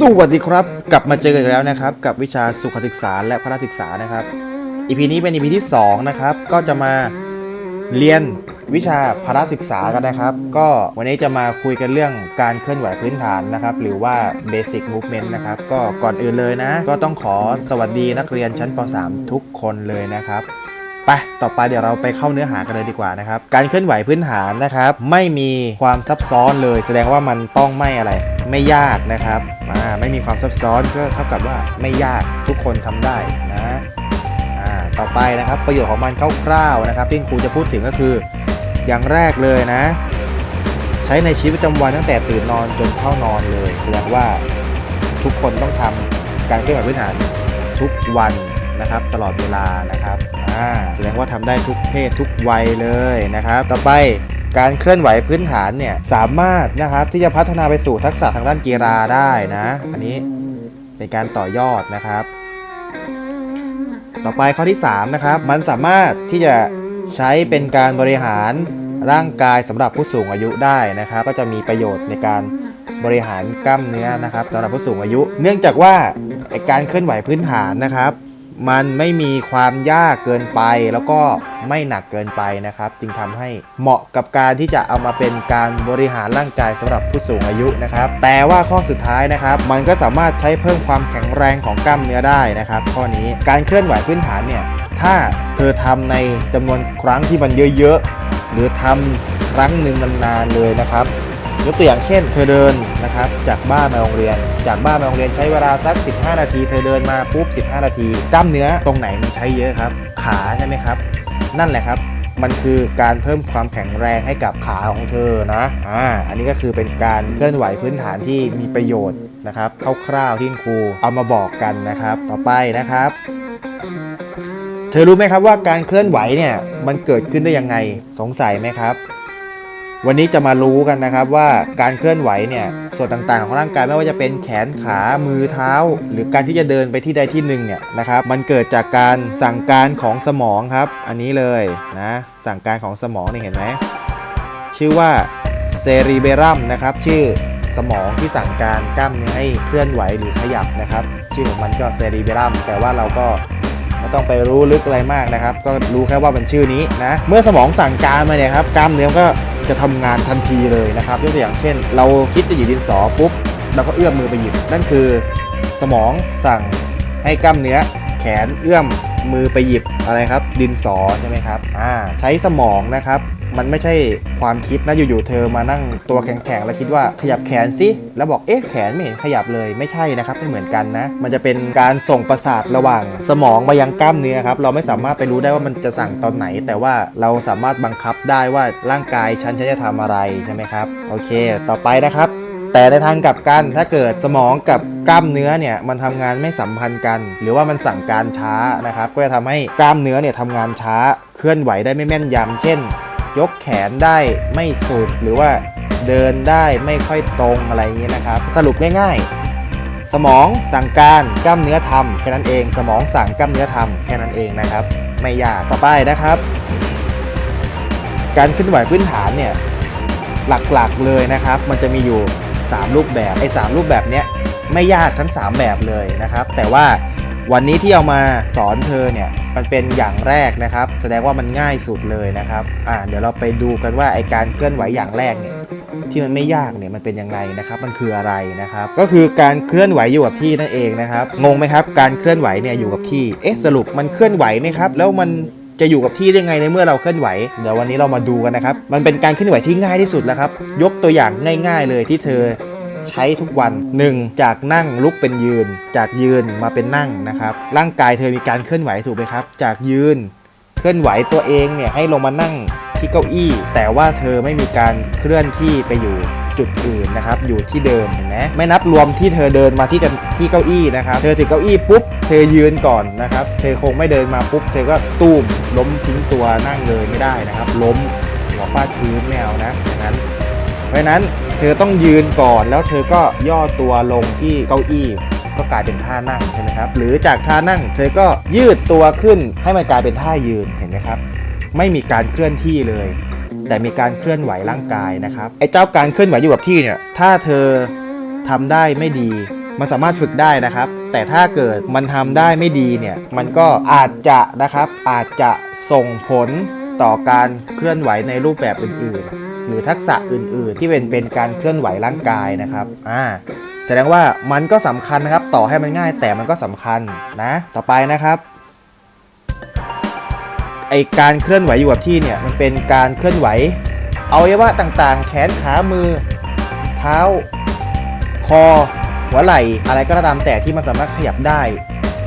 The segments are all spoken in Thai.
สวัสดีครับ กลับมาเจอกันแล้วนะครับ กับวิชาสุขศึกษาและพระศึกษานะครับ EP นี้เป็น EP ที่ 2 นะครับ ก็จะมาเรียนวิชาพระศึกษากันนะครับ ก็วันนี้จะมาคุยกันเรื่องการเคลื่อนไหวพื้นฐานนะครับ หรือว่า Basic Movement นะครับ ก็ก่อนอื่นเลยนะ ก็ต้องขอสวัสดีนักเรียนชั้นป .3 ทุกคนเลยนะครับไปต่อไปเดี๋ยวเราไปเข้าเนื้อหากันเลยดีกว่านะครับ การเคลื่อนไหวพื้นฐานนะครับ ไม่มีความซับซ้อนเลย แสดงว่ามันต้องไม่อะไร ไม่ยากนะครับ อ่าไม่มีความซับซ้อนก็เท่ากับว่าไม่ยากทุกคนทำได้นะอ่าต่อไปนะครับประโยชน์ของมันคร่าวๆนะครับที่ครูจะพูดถึงก็คือ อย่างแรกเลยนะ ใช้ในชีวิตประจำวันตั้งแต่ตื่นนอนจนเข้านอนเลย แสดงว่าทุกคนต้องทำการเคลื่อนไหวพื้นฐานทุกวันนะครับ ตลอดเวลานะครับแสดงว่าทำได้ทุกเพศทุกวัยเลยนะครับ ต่อไป การเคลื่อนไหวพื้นฐานเนี่ยสามารถนะครับที่จะพัฒนาไปสู่ทักษะทางด้านกีฬาได้นะ อันนี้เป็นการต่อยอดนะครับ ต่อไปข้อที่3นะครับมันสามารถที่จะใช้เป็นการบริหารร่างกายสำหรับผู้สูงอายุได้นะครับ ก็จะมีประโยชน์ในการบริหารกล้ามเนื้อนะครับสำหรับผู้สูงอายุ เนื่องจากว่าการเคลื่อนไหวพื้นฐานนะครับ มันไม่มีความยากเกินไปแล้วก็ไม่หนักเกินไปนะครับ จึงทำให้เหมาะกับการที่จะเอามาเป็นการบริหารร่างกายสำหรับผู้สูงอายุนะครับ แต่ว่าข้อสุดท้ายนะครับ มันก็สามารถใช้เพิ่มความแข็งแรงของกล้ามเนื้อได้นะครับ ข้อนี้การเคลื่อนไหวพื้นฐานเนี่ยถ้าเธอทำในจำนวนครั้งที่มันเยอะๆหรือทำครั้งหนึ่งนานๆเลยนะครับ ยกตัวอย่างเช่น เธอเดินนะครับจากบ้านมาโรงเรียน จากบ้านมาโรงเรียนใช้เวลาสัก 15 นาที เธอเดินมาปุ๊บ 15 นาที กล้ามเนื้อตรงไหนมันใช้เยอะครับ ขาใช่ไหมครับ นั่นแหละครับมันคือการเพิ่มความแข็งแรงให้กับขาของเธอนะ อ่า อันนี้ก็คือเป็นการเคลื่อนไหวพื้นฐานที่มีประโยชน์นะครับคร่าวๆที่คุณครูเอามาบอกกันนะครับ ต่อไปนะครับ เธอรู้ไหมครับว่าการเคลื่อนไหวเนี่ยมันเกิดขึ้นได้ยังไงสงสัยไหมครับ วันนี้จะมารู้กันนะครับว่าการเคลื่อนไหวเนี่ยส่วนต่างๆ ของร่างกายไม่ว่าจะเป็นแขนขามือเท้า หรือการที่จะเดินไปที่ใดที่หนึ่งเนี่ยนะครับมันเกิดจากการสั่งการของสมองครับ อันนี้เลยนะสั่งการของสมองนี่เห็นไหมชื่อว่าเซรีเบรัมนะครับชื่อสมองที่สั่งการกล้ามเนื้อให้เคลื่อนไหวหรือขยับนะครับ ชื่อของมันก็เซรีเบรัมแต่ว่าเราก็ไม่ต้องไปรู้ลึกอะไรมากนะครับ ก็รู้แค่ว่ามันชื่อนี้นะเมื่อสมองสั่งการมาเนี่ยครับกล้ามเนื้อก็ จะทำงานทันทีเลยนะครับยกตัวอย่างเช่น เราคิดจะหยิบดินสอปุ๊บเราก็เอื้อมมือไปหยิบ นั่นคือสมองสั่งให้กล้ามเนื้อแขนเอื้อมมือไปหยิบอะไรครับ ดินสอใช่ไหมครับอ่าใช้สมองนะครับ มันไม่ใช่ความคิดนะอยู่ๆเธอมานั่งตัวแข็งๆแล้วคิดว่าขยับแขนสิแล้วบอกเอ๊ะแขนไม่เห็นขยับเลยไม่ใช่นะครับไม่เหมือนกันนะ มันจะเป็นการส่งประสาทระหว่าง สมองมายังกล้ามเนื้อครับเราไม่สามารถไปรู้ได้ว่ามันจะสั่งตอนไหน แต่ว่าเราสามารถบังคับได้ว่าร่างกายฉันฉันจะทำอะไรใช่ไหมครับโอเค ต่อไปนะครับแต่ในทางกลับกันถ้าเกิดสมองกับกล้ามเนื้อเนี่ยมันทำงานไม่สัมพันธ์กัน หรือว่ามันสั่งการช้านะครับก็จะทำให้กล้ามเนื้อเนี่ยทำงานช้าเคลื่อนไหวได้ไม่แม่นยำเช่น ยกแขนได้ไม่สุดหรือว่าเดินได้ไม่ค่อยตรงอะไรอย่างนี้นะครับ สรุปง่ายๆ สมองสั่งการกล้ามเนื้อทำแค่นั้นเอง สมองสั่งกล้ามเนื้อทำแค่นั้นเองนะครับ ไม่ยากต่อไปนะครับ การเคลื่อนไหวพื้นฐานเนี่ยหลักๆเลยนะครับ มันจะมีอยู่ 3 รูปแบบไอ้สรูปแบบเนี้ยไม่ยากทั้ง 3 แบบเลยนะครับ แต่ว่า วันนี้ที่เอามาสอนเธอเนี่ยมันเป็นอย่างแรกนะครับ แสดงว่ามันง่ายสุดเลยนะครับอ่าเดี๋ยวเราไปดูกันว่าไอการเคลื่อนไหวอย่างแรกเนี่ยที่มันไม่ยากเนี่ยมันเป็นยังไงนะครับมันคืออะไรนะครับ ก็คือการเคลื่อนไหวอยู่กับที่นั่นเองนะครับงงไหมครับ การเคลื่อนไหวเนี่ยอยู่กับที่เอ๊ะสรุปมันเคลื่อนไหวไหมครับ แล้วมันจะอยู่กับที่ได้ไงในเมื่อเราเคลื่อนไหว เดี๋ยววันนี้เรามาดูกันนะครับ มันเป็นการเคลื่อนไหวที่ง่ายที่สุดแล้วครับ ยกตัวอย่างง่าย ๆ เลยที่เธอ ใช้ทุกวัน 1. จากนั่งลุกเป็นยืน จากยืนมาเป็นนั่งนะครับ ร่างกายเธอมีการเคลื่อนไหวถูกไหมครับ จากยืน เคลื่อนไหวตัวเองเนี่ยให้ลงมานั่งที่เก้าอี้ แต่ว่าเธอไม่มีการเคลื่อนที่ไปอยู่จุดอื่นนะครับ อยู่ที่เดิมเห็นไหมไม่นับรวมที่เธอเดินมาที่จะที่เก้าอี้นะครับ เธอถึงเก้าอี้ปุ๊บ เธอยืนก่อนนะครับ เธอคงไม่เดินมาปุ๊บ เธอก็ตูมล้มทิ้งตัวนั่งเลยไม่ได้นะครับ ล้มหัวฟาดพื้นไม่เอานะอย่างนั้น เพราะนั้นเธอต้องยืนก่อนแล้วเธอก็ย่อตัวลงที่เก้าอี้ ก็กลายเป็นท่านั่งใช่ไหมครับหรือจากท่านั่งเธอก็ยืดตัวขึ้นให้มันกลายเป็นท่ายืนเห็นไหมครับ ไม่มีการเคลื่อนที่เลย แต่มีการเคลื่อนไหวร่างกายนะครับไอ้เจ้าการเคลื่อนไหวอยู่กับที่เนี่ยถ้าเธอทำได้ไม่ดีมันสามารถฝึกได้นะครับ แต่ถ้าเกิดมันทำได้ไม่ดีเนี่ย มันก็อาจจะนะครับ อาจจะส่งผลต่อการเคลื่อนไหวในรูปแบบอื่นๆ หรือทักษะอื่น ๆ ที่เป็นเป็นการเคลื่อนไหวร่างกายนะครับอ่าแสดงว่ามันก็สำคัญนะครับ ต่อให้มันง่ายแต่มันก็สำคัญนะ ต่อไปนะครับไอการเคลื่อนไหวอยู่กับที่เนี่ยมันเป็นการเคลื่อนไหวอวัยวะต่างๆ แขนขามือ เท้า คอ หัวไหล่อะไรก็ตามแต่ที่มันสามารถขยับได้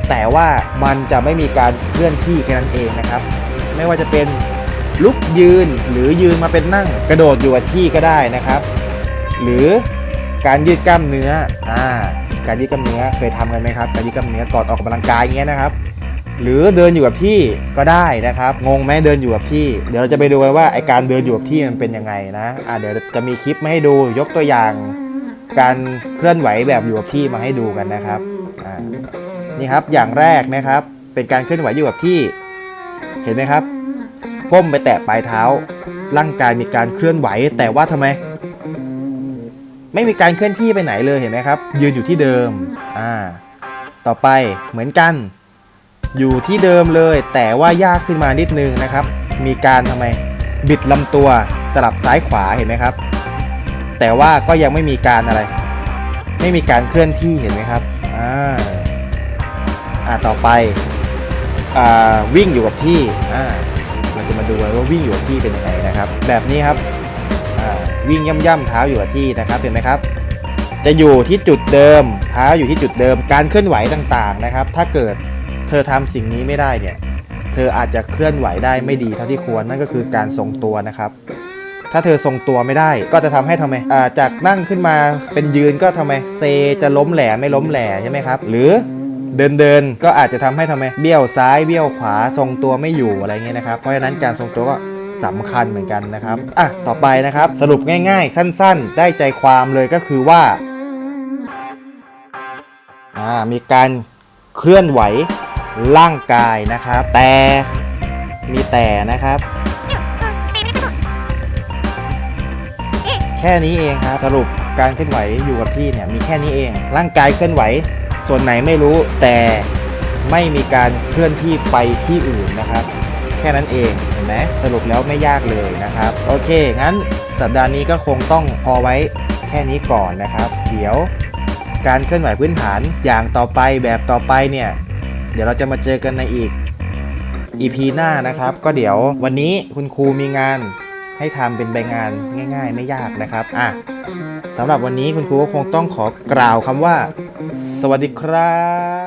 แต่ว่ามันจะไม่มีการเคลื่อนที่แค่นั้นเองนะครับ ไม่ว่าจะเป็น ลุกยืนหรือยืนมาเป็นนั่ง กระโดดอยู่กับที่ก็ได้นะครับ หรือการยืดกล้ามเนื้ออ่าการยืดกล้ามเนื้อเคยทำกันไหมครับ การยืดกล้ามเนื้อก่อนออกกำลังกายอย่างเงี้ยนะครับ หรือเดินอยู่กับที่ก็ได้นะครับ งงไหมเดินอยู่กับที่ เดี๋ยวเราจะไปดูกันว่าไอการเดินอยู่กับที่มันเป็นยังไงนะอ่าเดี๋ยวจะมีคลิปมาให้ดูยกตัวอย่าง การเคลื่อนไหวแบบอยู่กับที่มาให้ดูกันนะครับอ่านี่ครับอย่างแรกนะครับ เป็นการเคลื่อนไหวอยู่กับที่ เห็นไหมครับ ก้มไปแตะปลายเท้า ร่างกายมีการเคลื่อนไหว แต่ว่าทำไม ไม่มีการเคลื่อนที่ไปไหนเลยเห็นไหมครับ ยืนอยู่ที่เดิมอ่าต่อไปเหมือนกัน อยู่ที่เดิมเลย แต่ว่ายากขึ้นมานิดนึงนะครับ มีการทำไม บิดลำตัวสลับซ้ายขวาเห็นไหมครับ แต่ว่าก็ยังไม่มีการอะไร ไม่มีการเคลื่อนที่เห็นไหมครับอ่าอ่าต่อไปอ่าวิ่งอยู่กับที่อ่า เราจะมาดูว่าวิ่งอยู่กับที่เป็นยังไงนะครับ แบบนี้ครับวิ่งย่ำๆเท้าอยู่กับที่นะครับเห็นไหมครับ จะอยู่ที่จุดเดิมเท้าอยู่ที่จุดเดิม การเคลื่อนไหวต่างๆนะครับ ถ้าเกิดเธอทำสิ่งนี้ไม่ได้เนี่ยเธออาจจะเคลื่อนไหวได้ไม่ดีเท่าที่ควรนั่นก็คือการทรงตัวนะครับ ถ้าเธอทรงตัวไม่ได้ก็จะทำให้ทำไมจากนั่งขึ้นมาเป็นยืนก็ทำไมเซจะล้มแหล่ไม่ล้มแหล่ใช่ไหมครับ หรือ เดินเดินๆก็อาจจะทำให้ทำไมเบี้ยวซ้ายเบี้ยวขวาทรงตัวไม่อยู่อะไรเงี้ยนะครับ เพราะฉะนั้นการทรงตัวก็สำคัญเหมือนกันนะครับ อะ ต่อไปนะครับ สรุปง่ายๆ สั้นๆ ได้ใจความเลยก็คือว่า อ่า มีการเคลื่อนไหวร่างกายนะครับ แต่ มีแต่นะครับ แค่นี้เองครับ สรุปการเคลื่อนไหวอยู่กับที่เนี่ย มีแค่นี้เอง ร่างกายเคลื่อนไหว ส่วนไหนไม่รู้แต่ไม่มีการเคลื่อนที่ไปที่อื่นนะครับ แค่นั้นเองเห็นไหมสรุปแล้วไม่ยากเลยนะครับ โอเค งั้นสัปดาห์นี้ก็คงต้องพอไว้แค่นี้ก่อนนะครับ เดี๋ยวการเคลื่อนไหวพื้นฐานอย่างต่อไปแบบต่อไปเนี่ย เดี๋ยวเราจะมาเจอกันในอีก EP หน้านะครับ ก็เดี๋ยววันนี้คุณครูมีงาน ให้ทำเป็นใบงานง่าย ๆ ไม่ยากนะครับอะสำหรับวันนี้คุณครูก็คงต้องขอกล่าวคำว่า สวัสดีครับ